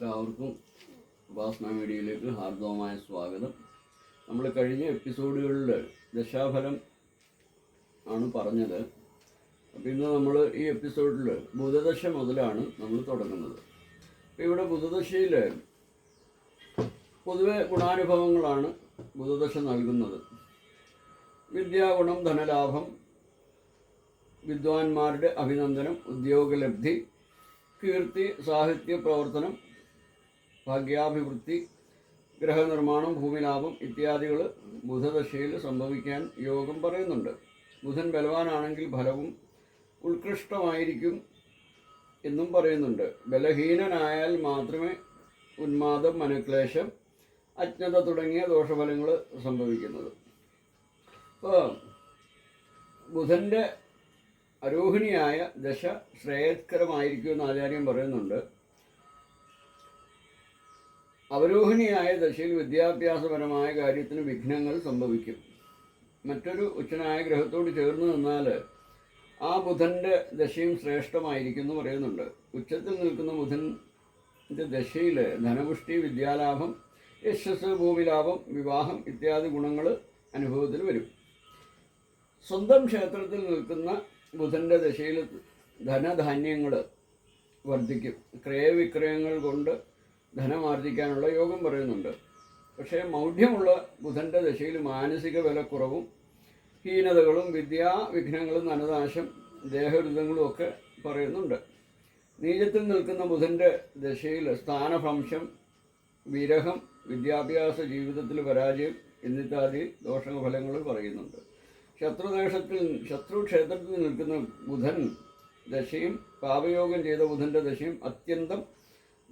എല്ലാവർക്കും ഉപാസന മീഡിയയിലേക്ക് ഹാർദവമായ സ്വാഗതം. നമ്മൾ കഴിഞ്ഞ എപ്പിസോഡുകളിൽ ദശാഫലം ആണ് പറഞ്ഞത്. അപ്പോൾ ഇന്ന് നമ്മൾ ഈ എപ്പിസോഡിൽ ബുധദശ മുതലാണ് നമ്മൾ തുടങ്ങുന്നത്. അപ്പോൾ ഇവിടെ ബുധദശയിൽ പൊതുവെ ഗുണാനുഭവങ്ങളാണ് ബുധദശ നൽകുന്നത്. വിദ്യാഗുണം ധനലാഭം വിദ്വാൻമാരുടെ അഭിനന്ദനം ഉദ്യോഗലബ്ധി കീർത്തി സാഹിത്യ പ്രവർത്തനം ഭാഗ്യാഭിവൃദ്ധി ഗ്രഹനിർമ്മാണം ഭൂമിലാഭം ഇത്യാദികൾ ബുധദശയിൽ സംഭവിക്കാൻ യോഗം പറയുന്നുണ്ട്. ബുധൻ ബലവാനാണെങ്കിൽ ഫലവും ഉത്കൃഷ്ടമായിരിക്കും എന്നും പറയുന്നുണ്ട്. ബലഹീനനായാൽ മാത്രമേ ഉന്മാദം മനക്ലേശം അജ്ഞത തുടങ്ങിയ ദോഷഫലങ്ങൾ സംഭവിക്കുന്നത്. ഇപ്പോൾ ബുധന്റെ അരോഹിണിയായ ദശ ശ്രേയസ്കരമായിരിക്കുമെന്ന് ആചാര്യം പറയുന്നുണ്ട്. അവരോഹിണിയായ ദശയിൽ വിദ്യാഭ്യാസപരമായ കാര്യത്തിന് വിഘ്നങ്ങൾ സംഭവിക്കും. മറ്റൊരു ഉച്ചനായ ഗ്രഹത്തോട് ചേർന്ന് നിന്നാൽ ആ ബുധന്റെ ദശയും ശ്രേഷ്ഠമായിരിക്കുന്നു പറയുന്നുണ്ട്. ഉച്ചത്തിൽ നിൽക്കുന്ന ബുധന്റെ ദശയിൽ ധനപുഷ്ടി വിദ്യാലാഭം യശസ് ഭൂമിലാഭം വിവാഹം ഇത്യാദി ഗുണങ്ങൾ അനുഭവത്തിൽ വരും. സ്വന്തം ക്ഷേത്രത്തിൽ നിൽക്കുന്ന ബുധന്റെ ദശയിൽ ധനധാന്യങ്ങൾ വർദ്ധിക്കും. ക്രയവിക്രയങ്ങൾ കൊണ്ട് ധനമാർജിക്കാനുള്ള യോഗം പറയുന്നുണ്ട്. പക്ഷേ മൗഢ്യമുള്ള ബുധന്റെ ദശയിൽ മാനസിക വിലക്കുറവും ഹീനതകളും വിദ്യാ വിഘ്നങ്ങളും ധനനാശം ദേഹരുദ്ധങ്ങളും ഒക്കെ പറയുന്നുണ്ട്. നീചത്തിൽ നിൽക്കുന്ന ബുധന്റെ ദശയിൽ സ്ഥാനഭംശം വിരഹം വിദ്യാഭ്യാസ ജീവിതത്തിൽ പരാജയം എന്നിത്യാദി ദോഷഫലങ്ങൾ പറയുന്നുണ്ട്. ശത്രുദേശത്തിൽ ശത്രുക്ഷേത്രത്തിൽ നിൽക്കുന്ന ബുധൻ ദശയും പാപയോഗം ചെയ്ത ബുധന്റെ ദശയും അത്യന്തം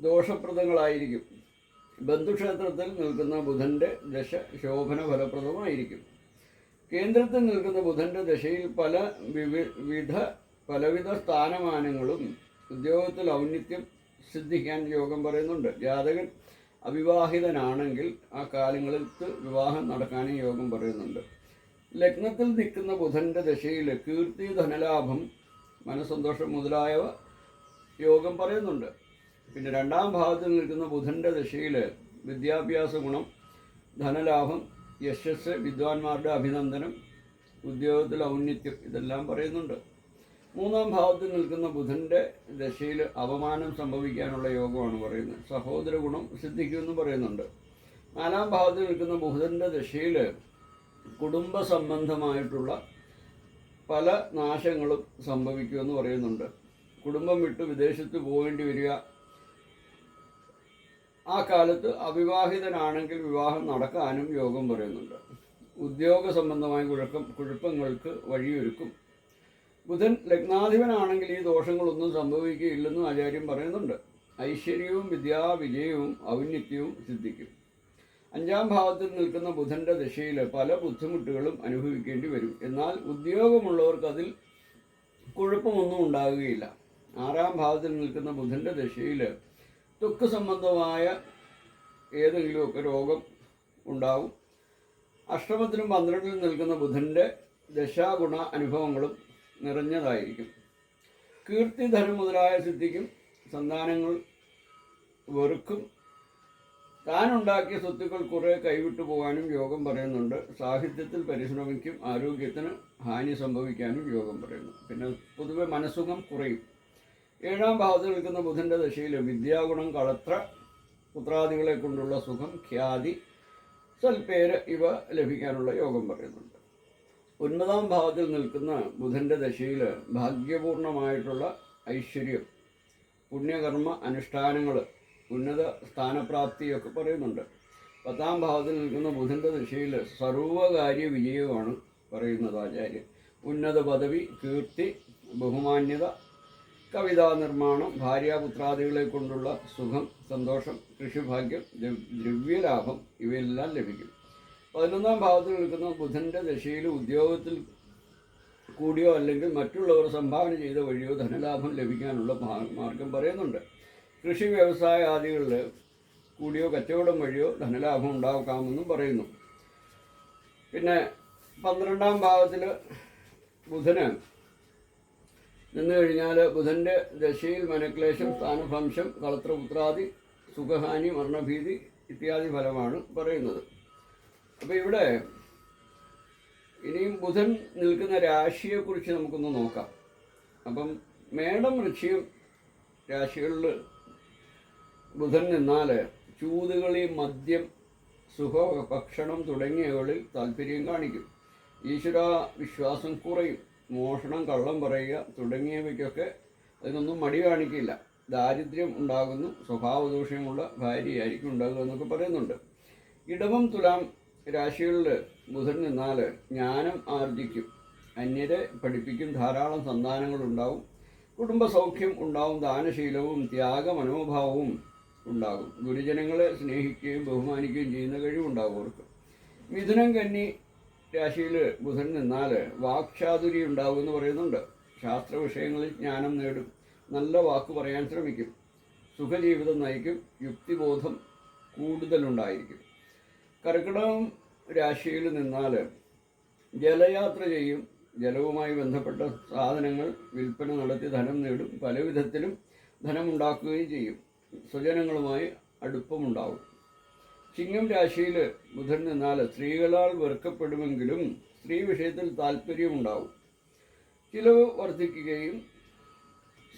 ദോഷപ്രദങ്ങളായിരിക്കും. ബന്ധുക്ഷേത്രത്തിൽ നിൽക്കുന്ന ബുധന്റെ ദശ ശോഭന ഫലപ്രദമായിരിക്കും. കേന്ദ്രത്തിൽ നിൽക്കുന്ന ബുധന്റെ ദശയിൽ പല വിവിധ പലവിധ സ്ഥാനമാനങ്ങളും ഉദ്യോഗത്തിൽ ഔന്നിത്യം സിദ്ധിക്കാൻ യോഗം പറയുന്നുണ്ട്. ജാതകൻ അവിവാഹിതനാണെങ്കിൽ ആ കാലങ്ങളിൽ വിവാഹം നടക്കാനും യോഗം പറയുന്നുണ്ട്. ലഗ്നത്തിൽ നിൽക്കുന്ന ബുധന്റെ ദശയിൽ കീർത്തി ധനലാഭം മനസ്സന്തോഷം മുതലായവ യോഗം പറയുന്നുണ്ട്. പിന്നെ രണ്ടാം ഭാവത്തിൽ നിൽക്കുന്ന ബുധന്റെ ദശയിൽ വിദ്യാഭ്യാസ ഗുണം ധനലാഭം യശസ് വിദ്വാൻമാരുടെ അഭിനന്ദനം ഉദ്യോഗത്തിൽ ഔന്നിത്യം ഇതെല്ലാം പറയുന്നുണ്ട്. മൂന്നാം ഭാവത്തിൽ നിൽക്കുന്ന ബുധന്റെ ദശയിൽ അപമാനം സംഭവിക്കാനുള്ള യോഗമാണ് പറയുന്നത്. സഹോദര ഗുണം സിദ്ധിക്കുമെന്ന് പറയുന്നുണ്ട്. നാലാം ഭാവത്തിൽ നിൽക്കുന്ന ബുധന്റെ ദശയിൽ കുടുംബ സംബന്ധമായിട്ടുള്ള പല നാശങ്ങളും സംഭവിക്കുമെന്ന് പറയുന്നുണ്ട്. കുടുംബം വിട്ട് വിദേശത്ത് പോകേണ്ടി വരിക ആ കാലത്ത് അവിവാഹിതനാണെങ്കിൽ വിവാഹം നടക്കാനും യോഗം പറയുന്നുണ്ട്. ഉദ്യോഗ സംബന്ധമായ കുഴക്കം കുഴപ്പങ്ങൾക്ക് വഴിയൊരുക്കും. ബുധൻ ലഗ്നാധിപനാണെങ്കിൽ ഈ ദോഷങ്ങളൊന്നും സംഭവിക്കുകയില്ലെന്നും ആചാര്യം പറയുന്നുണ്ട്. ഐശ്വര്യവും വിദ്യാവിജയവും ഔന്നിത്യവും സിദ്ധിക്കും. അഞ്ചാം ഭാവത്തിൽ നിൽക്കുന്ന ബുധന്റെ ദശയിൽ പല ബുദ്ധിമുട്ടുകളും അനുഭവിക്കേണ്ടി വരും. എന്നാൽ ഉദ്യോഗമുള്ളവർക്ക് അതിൽ കുഴപ്പമൊന്നും ഉണ്ടാകുകയില്ല. ആറാം ഭാവത്തിൽ നിൽക്കുന്ന ബുധന്റെ ദശയിൽ ത്വക്ക് സംബന്ധമായ ഏതെങ്കിലുമൊക്കെ രോഗം ഉണ്ടാവും. അഷ്ടമത്തിനും പന്ത്രണ്ടിലും നിൽക്കുന്ന ബുധന്റെ ദശാഗുണ അനുഭവങ്ങളും നിറഞ്ഞതായിരിക്കും. കീർത്തിധനം മുതലായ സിദ്ധിക്കും സന്താനങ്ങൾ വെറുക്കും. താനുണ്ടാക്കിയ സ്വത്തുക്കൾ കുറേ കൈവിട്ടു പോകാനും യോഗം പറയുന്നുണ്ട്. സാഹിത്യത്തിൽ പരിശ്രമിക്കും ആരോഗ്യത്തിന് ഹാനി സംഭവിക്കാനും യോഗം പറയുന്നു. പിന്നെ പൊതുവെ മനസ്സുഖം കുറയും. ഏഴാം ഭാവത്തിൽ നിൽക്കുന്ന ബുധന്റെ ദശയിൽ വിദ്യാഗുണം കളത്ര പുത്രാദികളെ കൊണ്ടുള്ള സുഖം ഖ്യാതി സൽപ്പേര് ഇവ ലഭിക്കാനുള്ള യോഗം പറയുന്നുണ്ട്. ഒൻപതാം ഭാവത്തിൽ നിൽക്കുന്ന ബുധന്റെ ദശയിൽ ഭാഗ്യപൂർണമായിട്ടുള്ള ഐശ്വര്യം പുണ്യകർമ്മ അനുഷ്ഠാനങ്ങൾ ഉന്നത സ്ഥാനപ്രാപ്തിയൊക്കെ പറയുന്നുണ്ട്. പത്താം ഭാവത്തിൽ നിൽക്കുന്ന ബുധന്റെ ദശയിൽ സർവകാര്യ വിജയമാണ് പറയുന്നത് ആചാര്യൻ. ഉന്നത പദവി കീർത്തി ബഹുമാന്യത കവിതാ നിർമ്മാണം ഭാര്യാപുത്രാദികളെ കൊണ്ടുള്ള സുഖം സന്തോഷം കൃഷിഭാഗ്യം ദ്രവ്യലാഭം ഇവയെല്ലാം ലഭിക്കും. പതിനൊന്നാം ഭാവത്തിൽ നിൽക്കുന്ന ബുധന്റെ ദശയിൽ ഉദ്യോഗത്തിൽ കൂടിയോ അല്ലെങ്കിൽ മറ്റുള്ളവർ സംഭാവന ചെയ്ത വഴിയോ ധനലാഭം ലഭിക്കാനുള്ള മാർഗം പറയുന്നുണ്ട്. കൃഷി വ്യവസായ ആദികളിൽ കൂടിയോ കച്ചവടം വഴിയോ ധനലാഭം ഉണ്ടാക്കാമെന്നും പറയുന്നു. പിന്നെ പന്ത്രണ്ടാം ഭാവത്തിൽ ബുധന് നിന്ന് കഴിഞ്ഞാൽ ബുധന്റെ ദശയിൽ മനക്ലേശം സ്ഥാനഭംശം കളത്രപുത്രാദി സുഖഹാനി മരണഭീതി ഇത്യാദി ഫലമാണ് പറയുന്നത്. അപ്പോൾ ഇവിടെ ഇനിയും ബുധൻ നിൽക്കുന്ന രാശിയെക്കുറിച്ച് നമുക്കൊന്ന് നോക്കാം. അപ്പം മേടം ഋഷിയും രാശികളിൽ ബുധൻ നിന്നാൽ ചൂതുകളി മദ്യം സുഖ ഭക്ഷണം തുടങ്ങിയവകളിൽ താല്പര്യം കാണിക്കും. ഈശ്വര വിശ്വാസം കുറയും. മോഷണം കള്ളം പറയുക തുടങ്ങിയവയ്ക്കൊക്കെ അതിനൊന്നും മടി കാണിക്കില്ല. ദാരിദ്ര്യം ഉണ്ടാകുന്നു സ്വഭാവദോഷമുള്ള ഭാര്യയായിരിക്കും ഉണ്ടാകുക എന്നൊക്കെ പറയുന്നുണ്ട്. ഇടവം തുലാം രാശികളിൽ ബുധൻ നിന്നാൽ ജ്ഞാനം ആർജിക്കും. അന്യരെ പഠിപ്പിക്കും ധാരാളം സന്താനങ്ങളുണ്ടാവും കുടുംബ സൗഖ്യം ഉണ്ടാവും ദാനശീലവും ത്യാഗ മനോഭാവവും ഉണ്ടാകും. ഗുരുജനങ്ങളെ സ്നേഹിക്കുകയും ബഹുമാനിക്കുകയും ചെയ്യുന്ന കഴിവുണ്ടാകും അവർക്ക്. മിഥുനം കന്നി രാശിയിൽ ബുധൻ നിന്നാൽ വാക്ചാതുരി ഉണ്ടാകും എന്ന് പറയുന്നുണ്ട്. ശാസ്ത്ര വിഷയങ്ങളിൽ ജ്ഞാനം നേടും. നല്ല വാക്ക് പറയാൻ ശ്രമിക്കും. സുഖജീവിതം നയിക്കും. യുക്തിബോധം കൂടുതലുണ്ടായിരിക്കും. കർക്കിടകം രാശിയിൽ നിന്നാൽ ജലയാത്ര ചെയ്യും. ജലവുമായി ബന്ധപ്പെട്ട സാധനങ്ങൾ വിൽപ്പന നടത്തി ധനം നേടും. പല വിധത്തിലും ധനമുണ്ടാക്കുകയും ചെയ്യും. സ്വജനങ്ങളുമായി അടുപ്പമുണ്ടാവും. ചിങ്ങം രാശിയിൽ ബുധൻ നിന്നാൽ സ്ത്രീകളാൽ വെറുക്കപ്പെടുമെങ്കിലും സ്ത്രീ വിഷയത്തിൽ താല്പര്യമുണ്ടാവും. ചിലവ് വർദ്ധിക്കുകയും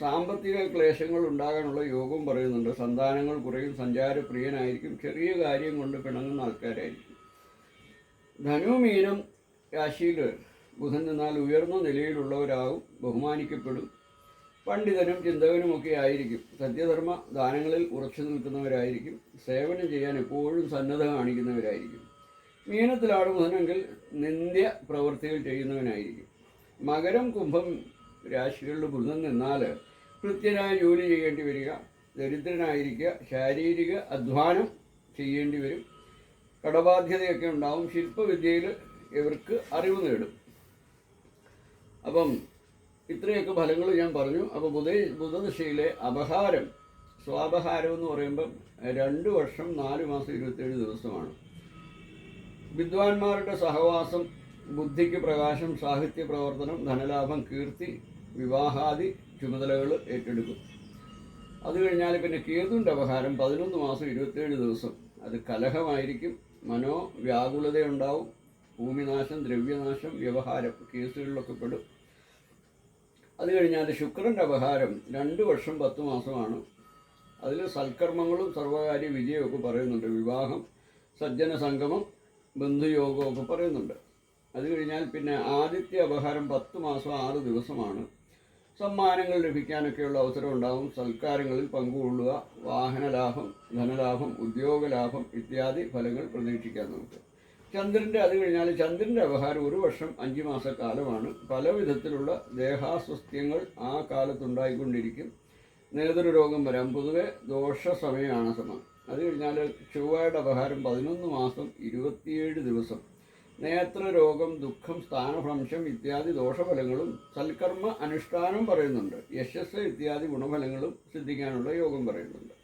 സാമ്പത്തിക ക്ലേശങ്ങൾ ഉണ്ടാകാനുള്ള യോഗം പറയുന്നുണ്ട്. സന്താനങ്ങൾ കുറയും സഞ്ചാരപ്രിയനായിരിക്കും ചെറിയ കാര്യം കൊണ്ട് പിണങ്ങുന്ന ആൾക്കാരായിരിക്കും. ധനു മീനം രാശിയിൽ ബുധൻ നിന്നാൽ ഉയർന്ന നിലയിലുള്ളവരാകും ബഹുമാനിക്കപ്പെടും. പണ്ഡിതനും ചിന്തകനുമൊക്കെ ആയിരിക്കും. സത്യധർമ്മ ദാനങ്ങളിൽ ഉറച്ചു നിൽക്കുന്നവരായിരിക്കും. സേവനം ചെയ്യാൻ എപ്പോഴും സന്നദ്ധ കാണിക്കുന്നവരായിരിക്കും. മീനത്തിലാണ് ബുധനെങ്കിൽ നിന്ദ്യ പ്രവൃത്തികൾ ചെയ്യുന്നവനായിരിക്കും. മകരം കുംഭം രാശികളിൽ ബുധൻ നിന്നാൽ കൃത്യനായ ജോലി ചെയ്യേണ്ടി വരിക ദരിദ്രനായിരിക്കുക ശാരീരിക അധ്വാനം ചെയ്യേണ്ടി വരും. കടബാധ്യതയൊക്കെ ഉണ്ടാവും. ശില്പവിദ്യയിൽ ഇവർക്ക് അറിവ് നേടും. അപ്പം ഇത്രയൊക്കെ ഫലങ്ങൾ ഞാൻ പറഞ്ഞു. അപ്പോൾ ബുധ ബുധദശയിലെ അപഹാരം സ്വാപഹാരം എന്ന് പറയുമ്പം രണ്ട് വർഷം നാല് മാസം ഇരുപത്തേഴ് ദിവസമാണ്. വിദ്വാൻമാരുടെ സഹവാസം ബുദ്ധിക്ക് പ്രകാശം സാഹിത്യ പ്രവർത്തനം ധനലാഭം കീർത്തി വിവാഹാദി ചുമതലകൾ ഏറ്റെടുക്കും. അത് കഴിഞ്ഞാൽ പിന്നെ കേതുവിന്റെ അപഹാരം പതിനൊന്ന് മാസം ഇരുപത്തേഴ് ദിവസം. അത് കലഹമായിരിക്കും മനോ വ്യാകുലതയുണ്ടാവും ഭൂമിനാശം ദ്രവ്യനാശം വ്യവഹാരം കേസുകളിലൊക്കെ പെടും. അത് കഴിഞ്ഞാൽ ശുക്രന്റെ അപഹാരം രണ്ട് വർഷം പത്ത് മാസമാണ്. അതിൽ സൽക്കർമ്മങ്ങളും സർവകാര്യ വിജയമൊക്കെ പറയുന്നുണ്ട്. വിവാഹം സജ്ജന സംഗമം ബന്ധുയോഗമൊക്കെ പറയുന്നുണ്ട്. അത് കഴിഞ്ഞാൽ പിന്നെ ആദിത്യ അപഹാരം പത്ത് മാസം ആറ് ദിവസമാണ്. സമ്മാനങ്ങൾ ലഭിക്കാനൊക്കെയുള്ള അവസരം ഉണ്ടാകും സൽക്കാരങ്ങളിൽ പങ്കുകൊള്ളുക. വാഹനലാഭം ധനലാഭം ഉദ്യോഗ ലാഭം ഇത്യാദി ഫലങ്ങൾ പ്രതീക്ഷിക്കാം നമുക്ക്. ചന്ദ്രന്റെ അത് കഴിഞ്ഞാൽ ചന്ദ്രന്റെ വ്യവഹാരം ഒരു വർഷം അഞ്ച് മാസക്കാലമാണ്. പല വിധത്തിലുള്ള ദേഹാസ്വസ്ഥ്യങ്ങൾ ആ കാലത്തുണ്ടായിക്കൊണ്ടിരിക്കും. നേതൃരോഗം വരാം. പൊതുവെ ദോഷ സമയമാണ് സമയം അത് കഴിഞ്ഞാൽ ചൊവ്വയുടെ അപഹാരം പതിനൊന്ന് മാസം ഇരുപത്തിയേഴ് ദിവസം. നേത്രരോഗം ദുഃഖം സ്ഥാനഭ്രംശം ഇത്യാദി ദോഷഫലങ്ങളും സൽക്കർമ്മ അനുഷ്ഠാനം പറയുന്നുണ്ട്. യശസ് ഇത്യാദി ഗുണഫലങ്ങളും സിദ്ധിക്കാനുള്ള യോഗം പറയുന്നുണ്ട്.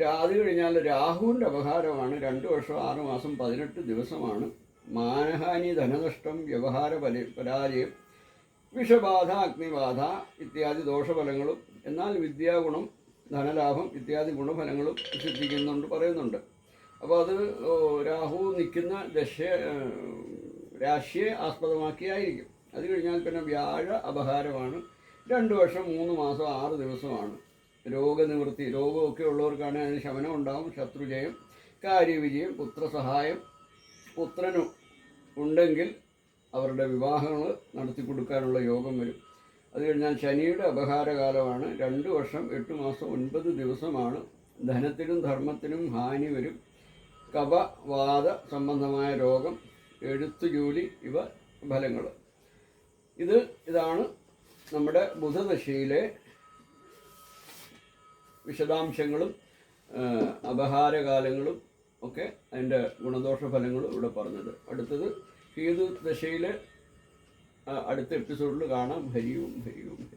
അത് കഴിഞ്ഞാൽ രാഹുവിന്റെ അപഹാരമാണ്. രണ്ട് വർഷം ആറ് മാസം പതിനെട്ട് ദിവസമാണ്. മാനഹാനി ധനനഷ്ടം വ്യവഹാര പരി പരാജയം വിഷബാധ അഗ്നിബാധ ഇത്യാദി ദോഷഫലങ്ങളും എന്നാൽ വിദ്യാഗുണം ധനലാഭം ഇത്യാദി ഗുണഫലങ്ങളും സിദ്ധിക്കുന്നുണ്ട് പറയുന്നുണ്ട്. അപ്പോൾ അത് രാഹു നിൽക്കുന്ന ദശ രാശിയെ ആസ്പദമാക്കിയായിരിക്കും. അത് കഴിഞ്ഞാൽ പിന്നെ വ്യാഴ അപഹാരമാണ്. രണ്ട് വർഷം മൂന്ന് മാസം ആറ് ദിവസമാണ്. രോഗനിവൃത്തി രോഗമൊക്കെ ഉള്ളവർക്കാണ് അതിന് ശമനം ഉണ്ടാവും ശത്രുജയം കാര്യവിജയം പുത്രസഹായം. പുത്രന് ഉണ്ടെങ്കിൽ അവരുടെ വിവാഹങ്ങൾ നടത്തി കൊടുക്കാനുള്ള യോഗം വരും. അത് കഴിഞ്ഞാൽ ശനിയുടെ അപഹാരകാലമാണ്. രണ്ട് വർഷം എട്ട് മാസം ഒൻപത് ദിവസമാണ് ധനത്തിനും ധർമ്മത്തിനും ഹാനി വരും. കപവാദ സംബന്ധമായ രോഗം എഴുത്തു ജോലി ഇവ ഫലങ്ങൾ. ഇത് ഇതാണ് നമ്മുടെ ബുധദശയിലെ വിശദാംശങ്ങളും അപഹാരകാലങ്ങളും ഒക്കെ അതിന്റെ ഗുണദോഷ ഫലങ്ങളും ഇവിടെ പറഞ്ഞത്. അടുത്തത് ഹീതു ദശയിലെ അടുത്ത എപ്പിസോഡിൽ കാണാം. ഹരിയും ഹരിയും.